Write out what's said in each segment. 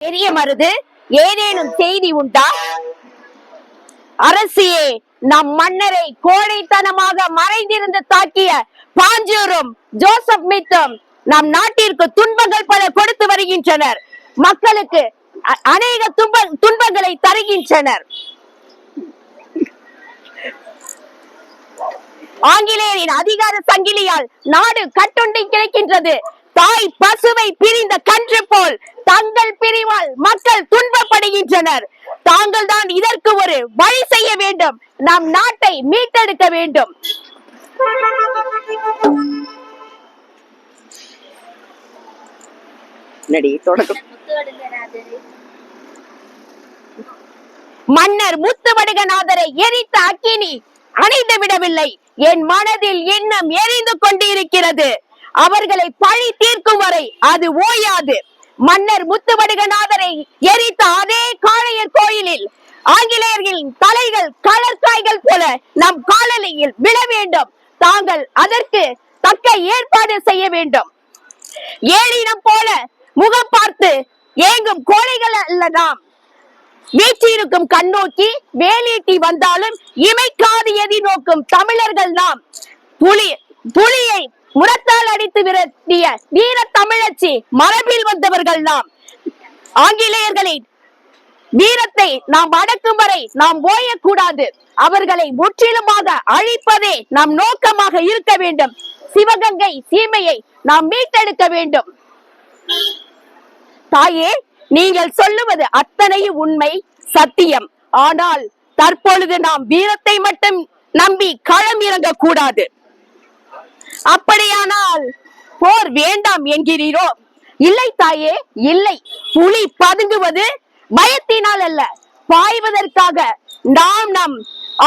பெரிய மருது ஏதேனும் செய்தி உண்டா? அரசியே நம் மன்னரை கோழைத்தனமாக மறைந்திருந்து தாக்கிய பாஞ்சூரும் ஜோசப் மித்தும் நம் நாட்டிற்கு துன்பங்கள் பல கொடுத்து வருகின்றனர். மக்களுக்கு அநேக துன்ப துன்பங்களை தருகின்றனர். ஆங்கிலேயரின் அதிகார சங்கிலியால் நாடு கட்டுண்டி கிடைக்கின்றது. தாய் பசுவை பிரிந்த கன்று போல் தங்கள் பிரிவால் மக்கள் துன்பப்படுகின்றனர். தாங்கள் தான் இதற்கு ஒரு வழி செய்ய வேண்டும். நம் நாட்டை மீட்டெடுக்க வேண்டும். மன்னர் முத்துவடுகநாதரை எரித்த அக்கினி அணைந்து விடவில்லை என் மனதில் இன்னும் எரிந்து கொண்டிருக்கிறது. அவர்களை பழி தீர்க்கும் வரை அது ஓயாது. மன்னர் முத்துவடுகநாதரை எரித்த அதே காளையர் கோயிலில் ஆங்கிலேயர்களின் தலைகள் கலர்காய்கள் போல நம் காலனியில் விழ வேண்டும். தாங்கள் அதற்கு தக்க ஏற்பாடு செய்ய வேண்டும். ஏழினம் போல முகம் பார்த்து ஏங்கும் கோழைகள் அல்லதாம் நாம். கண்ணோக்கி வேலீட்டி வந்தாலும் இமைக்காது எதி நோக்கும் தமிழர்கள் நாம். புலி புலியை முரத்தால் அடித்து விரட்டிய வீர தமிழச்சி மரபில் வந்தவர்கள் நாம். ஆங்கிலேயர்களின் வீரத்தை நாம் அடக்கும் வரை நாம் ஓயக்கூடாது. அவர்களை முற்றிலுமாக அழிப்பதே நம் நோக்கமாக இருக்க வேண்டும். சிவகங்கை சீமையை நாம் மீட்டெடுக்க வேண்டும். தாயே நீங்கள் சொல்லுவது அத்தனையும் உண்மை சத்தியம். ஆனால் தற்பொழுது நாம் வீரத்தை மட்டும் நம்பி களம் இறங்க கூடாது ஆனால் போர் வேண்டாம் என்கிறீரோ? இல்லை தாயே இல்லை. புலி பதுங்குவது பயத்தினால் அல்ல. பாய்வதற்காக நாம் நம்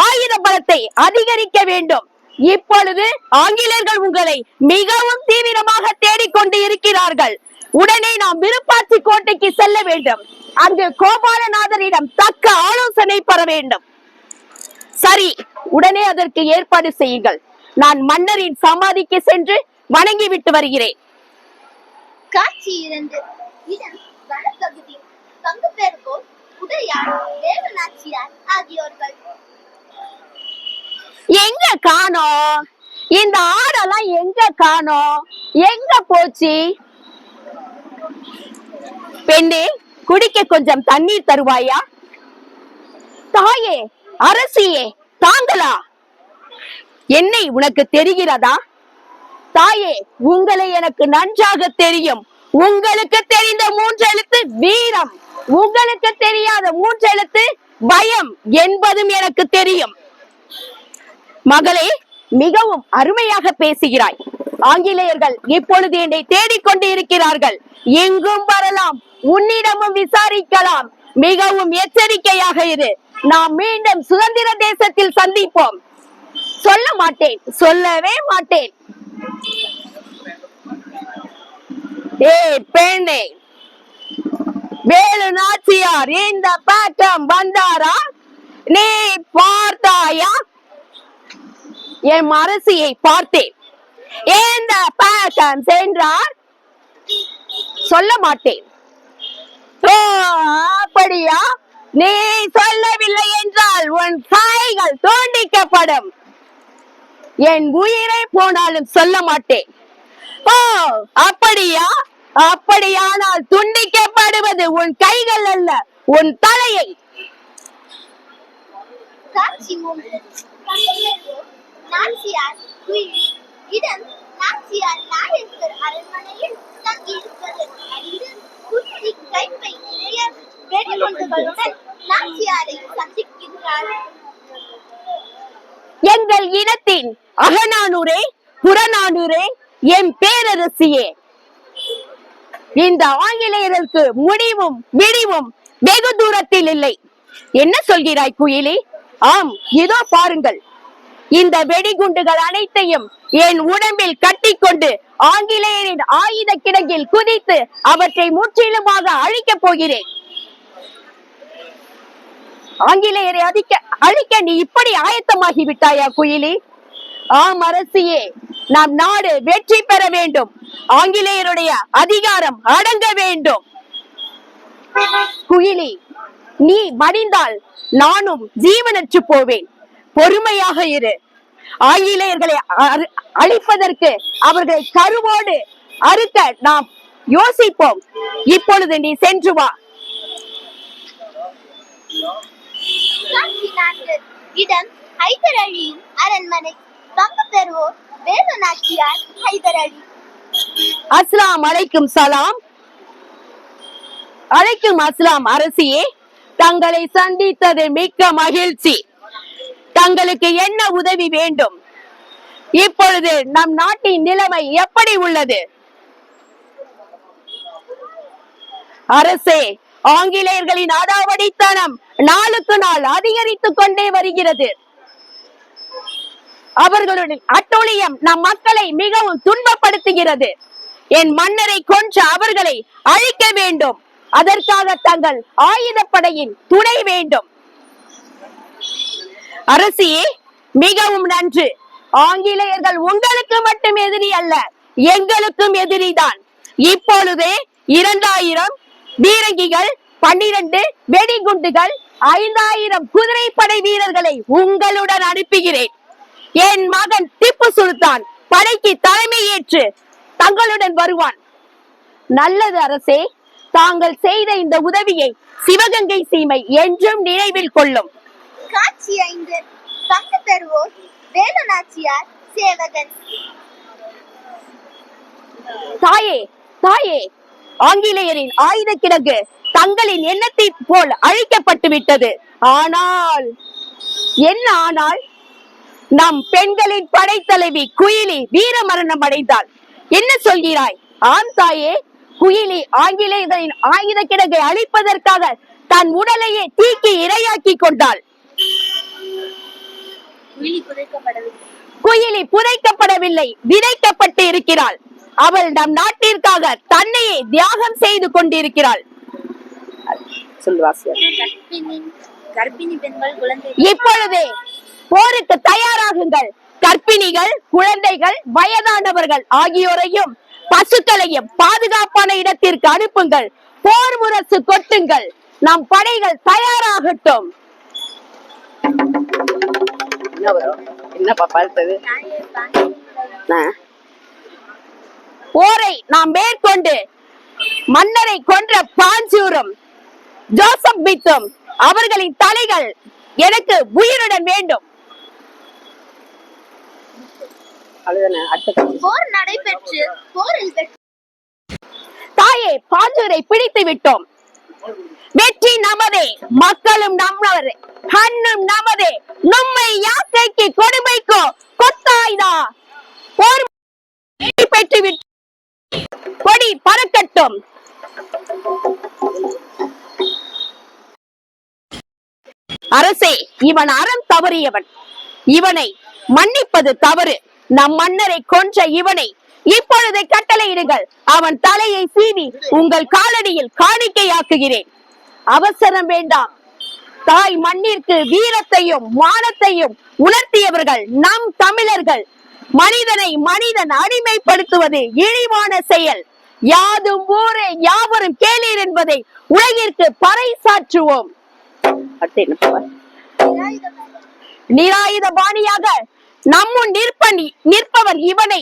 ஆயுத பலத்தை அதிகரிக்க வேண்டும். இப்பொழுது ஆங்கிலேயர்கள் உங்களை மிகவும் தீவிரமாக தேடிக்கொண்டு இருக்கிறார்கள். உடனே நாம் விருப்பாட்சி கோட்டைக்கு செல்ல வேண்டும். அங்கு கோபாலநாதரிடம் தக்க ஆலோசனை பெற வேண்டும். சரி உடனே அதற்கு ஏற்பாடு செய்யுங்கள். நான் மன்னரின் சமாதிக்கு சென்று வணங்கிவிட்டு வருகிறேன். காட்சி இரண்டு. இடம் வனப்பகுதி பங்கு பெறுவோர் உதயார் தேவநாச்சியார் ஆகியோர்கள். எங்க காணோம் இந்த ஆடெல்லாம் எங்க காணோம் எங்க போச்சு? பெண்ணே குடிக்க கொஞ்சம் தண்ணீர் தருவாயா? தாயே அரசியே தாங்களா? என்னை உனக்கு தெரிகிறதா? தாயே உங்களை எனக்கு நன்றாக தெரியும். உங்களுக்கு தெரிந்த மூன்றெழுத்து வீரம். உங்களுக்கு தெரியாத மூன்றெழுத்து பயம் என்பதும் எனக்கு தெரியும். மகளே மிகவும் அருமையாக பேசுகிறாய். ஆங்கிலேயர்கள் இப்பொழுது என்னை தேடிக்கொண்டு இருக்கிறார்கள். எங்கும் வரலாம் உன்னிடமும் விசாரிக்கலாம். மிகவும் எச்சரிக்கையாக இரு. நாம் மீண்டும் சுதந்திர தேசத்தில் சந்திப்போம். சொல்ல மாட்டேன் சொல்லவே மாட்டேன். ஏய் பெண்ணே. வேலு நாச்சியார் இந்த பக்கம் வந்தாரா? நீ பார்த்தாயா? என் அரசியை பார்த்தேன். இந்த பக்கம் சென்றார்? சொல்ல மாட்டேன். ஓ, அப்படியா? நீ சொல்லவில்லை என்றால் உன் சாய்கள் துண்டிக்கப்படும். என் உயிரை போனாலும் சொல்ல மாட்டேன். ஓ அப்படியா? அப்படியானால் துண்டிக்கப்படுவது உன் கைகள் அல்ல உன் தலையை. காட்சி மூன்று பங்கு பெறுவோர் நாச்சியார் குயில் இடம் நாச்சியார் நாயக்கர் எங்கள் இனத்தின் அகநானூரே புறநானூரே என் பேரரசியே. இந்த ஆங்கிலேயருக்கு முடிவும் விடிவும் வெகு தூரத்தில் இல்லை. என்ன சொல்கிறாய் குயிலி? ஆம் இதோ பாருங்கள். இந்த வெடிகுண்டுகள் அனைத்தையும் என் உடம்பில் கட்டிக்கொண்டு ஆங்கிலேயரின் ஆயுத கிடங்கில் குதித்து அவற்றை முற்றிலுமாக அழிக்கப் போகிறேன். ஆங்கிலேயரை அதிக்க அழிக்க நீ இப்படி ஆயத்தமாகி விட்டாயா குயிலி? ஆம் அரசியே நம் நாடு வெற்றி பெற வேண்டும். ஆங்கிலேயருடைய அதிகாரம் அடங்க வேண்டும். குயிலி நீ மடிந்தால் நானும் ஜீவனற்று போவேன். பொறுமையாக இரு. ஆங்கிலேயர்களை அழிப்பதற்கு அவர்களை கருவோடு அறுக்க நாம் யோசிப்போம். இப்பொழுது நீ சென்று வா. காட்சி நான்கு இடம் ஹைதர் அலியின் அரண்மனை. பங்கு பெறுவோர் வேலு நாச்சியார் ஹைதர் அழி அஸ்லாம் அலைக்கும் சலாம். அழைக்கும் அஸ்லாம் அரசியே தங்களை சந்தித்தது மிக்க மகிழ்ச்சி. தங்களுக்கு என்ன உதவி வேண்டும்? இப்பொழுது நம் நாட்டின் நிலைமை எப்படி உள்ளது? அரசே ஆங்கிலேயர்களின் அடாவடித்தனம் நாளுக்கு நாள் அதிகரித்துக் கொண்டே வருகிறது. அவர்களுடைய அட்டூழியம் நம் மக்களை மிகவும் துன்பப்படுத்துகிறது. என் மன்னரை கொன்ற அவர்களை அழிக்க வேண்டும். அதற்காக தங்கள் ஆயுதப்படையின் துணை வேண்டும். அரசியே மிகவும் நன்று. ஆங்கிலேயர்கள் உங்களுக்கு மட்டும் எதிரி அல்ல எங்களுக்கும் எதிரிதான். இப்பொழுதே இரண்டாயிரம் பீரங்கிகள் பன்னிரண்டு வெடிகுண்டுகள் ஐந்தாயிரம் குதிரைப்படை வீரர்களை உங்களுடன் அனுப்புகிறேன். என் மகன் திப்பு சுல்தான் படைக்கு தலைமையேற்று தங்களுடன் வருவான். நல்லது அரசே தாங்கள் செய்த இந்த உதவியை சிவகங்கை சீமை என்றும் நினைவில் கொள்ளும். காட்சி ஐந்து. பங்கு பெறுவோர் வேலு நாச்சியார் சேவகன். தாயே தாயே ஆங்கிலேயரின் ஆயுத கிடங்கு தங்களின் எண்ணத்தை போல் அழிக்கப்பட்டு விட்டது. ஆனால் என்ன ஆனால்? நம் பெண்களின் படைத்தலைவி குயிலி வீர மரணம் அடைந்தாள். என்ன சொல்கிறாய்? ஆம் தாயே குயிலி ஆங்கிலேயர்களின் ஆயுத கிடங்கை அழிப்பதற்காக தன் உடலையே தீக்கி இரையாக்கி கொண்டாள். குயிலி புதைக்கப்படவில்லை விதைக்கப்பட்டு இருக்கிறாள். அவள் நம் நாட்டிற்காக தன்னையே தியாகம் செய்து கொண்டிருக்கிறாள். இப்பொழுதே போருக்கு தயாராகுங்கள். கர்ப்பிணிகள் குழந்தைகள் வயதானவர்கள் ஆகியோரையும் பசுக்களையும் பாதுகாப்பான இடத்திற்கு அனுப்புங்கள். போர் முரசு கொட்டுங்கள். நம் படைகள் தயாராகட்டும். என்னப்பா பார்த்தது போரை நாம் மேற்கொண்டு மன்னரை கொன்ற பாஞ்சூரும் ஜோசப் பித்தும் அவர்களின் தலைகள் எனக்கு உயிருடன் வேண்டும். போர் நடைபெற்று போரில் தாயே பாஞ்சூரை பிடித்து விட்டோம். வெற்றி நமதே மக்களும் நம்மவரே கண்ணும் நமதே நம்மை யாக்கைக்கு கொடுமைக்கோ கொத்தாய்தா? போர் வெற்றி பெற்று விட்டு கொடி பறக்கட்டும். அரசே இவன் அறம் தவறியவன். இவனை மன்னிப்பது தவறு. நம் மன்னரை கொன்ற இவனை இப்பொழுது கட்டளையிடுங்கள். அவன் தலையை சீவி உங்கள் காலடியில் காணிக்கையாக்குகிறேன். அவசரம் வேண்டாம். தாய் மண்ணிற்கு வீரத்தையும் மானத்தையும் உணர்த்தியவர்கள் நம் தமிழர்கள். மனிதனை மனிதன் அடிமைப்படுத்துவது இழிவான செயல். யாதும் ஊரே யாவரும் கேளீர் என்பதை உலகிற்கு பறைசாற்றுவோம். நிராயுத பாணியாக நம்முன் நிற்பன் நிற்பவர் இவனை.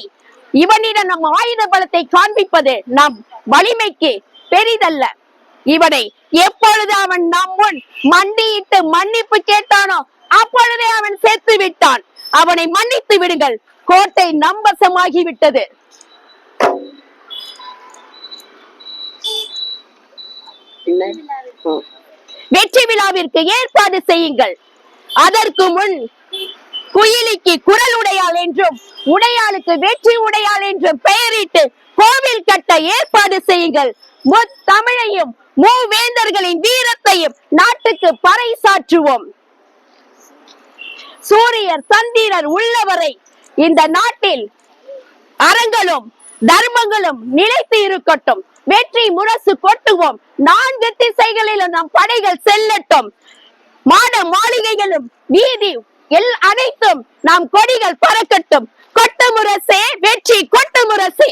இவனிடம் நம் ஆயுத பலத்தை காண்பிப்பது நம் வலிமைக்கு பெரிதல்ல. இவனை எப்பொழுது அவன் நம்முன் மண்டியிட்டு மன்னிப்பு கேட்டானோ அப்பொழுதே அவன் செத்து விட்டான். அவனை மன்னித்து விடுங்கள். கோட்டை நம்பசமாகி விட்டது வெற்றி விழாவிற்கு ஏற்பாடு செய்யுங்கள். அதற்கு முன் குயிலிக்கு குரல் உடையாள் என்றும் உடையாளுக்கு வெற்றி உடையாள் என்றும் பெயரிட்டு கோவில் கட்ட ஏற்பாடு செய்யுங்கள். முத்தமிழையும் மூவேந்தர்களின் வீரத்தையும் நாட்டுக்கு பறைசாற்றுவோம். சூரியர் சந்திரர் உள்ளவரை இந்த நாட்டில் அறங்களும் தர்மங்களும் நிலைத்து இருக்கட்டும். வெற்றி முரசு கொட்டுவோம். நான்கு திசைகளிலும் நம் படைகள் செல்லட்டும். மாட மாளிகைகளும் வீதி எல் அனைத்தும் நாம் கொடிகள் பறக்கட்டும். கொட்டு முரசே வெற்றி கொட்டு முரசே.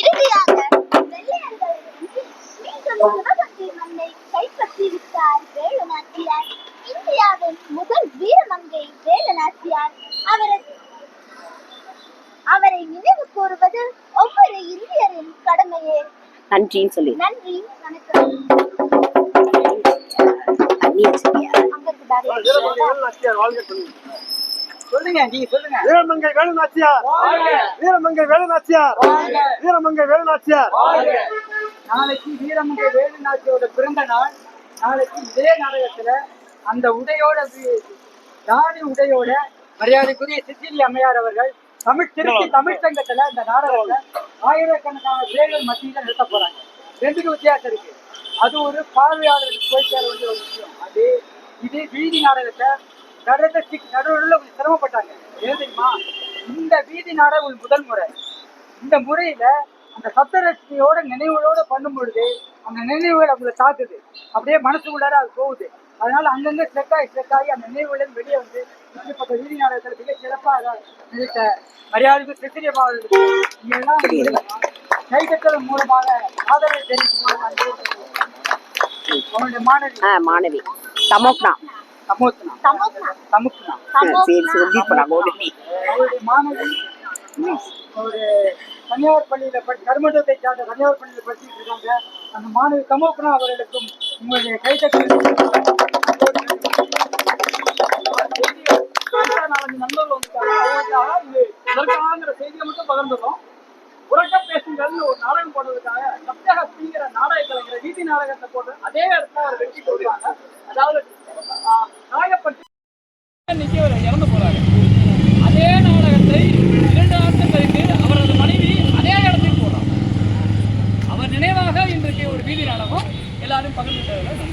இறுதியாக வெள்ளையர்களை வென்று மீண்டும் சிவகங்கை மண்ணை கைப்பற்றி விட்டார் வேலு நாச்சியார் இந்தியாவின் முதல் வீரமங்கை வேலு நாச்சியார் அவரது அவரை நினைவு கூறுவது ஒவ்வொரு இந்தியரின் கடமையே நன்றின்னு சொல்லி. நன்றி. சொல்லுங்க வீரமங்கை வேலு நாச்சியார் வீரமங்கை வேலு நாச்சியார் வீரமங்கை வேலு நாச்சியார் நாளைக்கு வீரமங்கை வேலுநாச்சியோட பிறந்த நாள். நாளைக்கு இதே நாடகத்துல அந்த உடையோட தாடி உடையோட மரியாதைக்குரிய சிசிலி அம்மையார் அவர்கள் தமிழ் திருச்சி தமிழ் சங்கத்துல இந்த நாடகத்தை ஆயிரக்கணக்கான பேர்கள் மத்தியில நிறுத்த போறாங்க. ரெண்டுக்கு வித்தியாசம் இருக்கு. அது ஒரு பார்வையாளருக்கு போய் சேர வேண்டிய ஒரு விஷயம். அது இது வீதி நாடகத்தை நடந்த நடுவில் கொஞ்சம் சிரமப்பட்டாங்க. ஏன் தெரியுமா? இந்த வீதி நாடகம் முதல் முறை. இந்த முறையில அந்த சப்தரட்சியோட நினைவுகளோட பண்ணும் பொழுது அந்த நினைவுகள் அவங்களை தாக்குது. அப்படியே மனசுக்குள்ளார அது போகுது. அதனால அங்கங்க ஸ்ட்ரெக் ஆகி ஸ்ட்ரெக் ஆகி அந்த நினைவுகள் வெளியே வந்து இப்படிப்பட்ட வீதி நாடகத்தில் மிக சிறப்பாக மரியாதைக்கு சித்திரியமாக எல்லாம் மூலமாக ஆதரவை. அவனுடைய மாணவி. மாணவி. சமோக்னா சமோக்னா. சமுக்னா சரி உடனே அவருடைய மாணவி ஒரு தனியார் பள்ளியில படி கருமண்டத்தை சார்ந்த தனியார் பள்ளியில படிச்சுட்டு இருக்காங்க. அந்த மாணவி சமோகனா அவர்களுக்கும் உங்களுடைய கைத்தட்டல் செய்தியை மட்டும் பகிர்ந்துடும் பேசுங்கள்னு ஒரு நாடகம் போடுறதுக்காக சப்தஹஸ்திங்கிற நாடக கலைஞர் வீதி நாடகத்தை போட்டு அதே இடத்துல அவர் வெற்றி கொடுத்தாங்க அதாவது ஆஹ், நாயப்பட்டி இறந்து போறாரு. அதே நாடகத்தை இரண்டு ஆண்டுகள் கழித்து அவரது மனைவி அதே இடத்துக்கு போறார் அவர் நினைவாக இன்றைக்கு ஒரு வீதி நாடகம் எல்லாரும் பகிர்ந்து நன்றி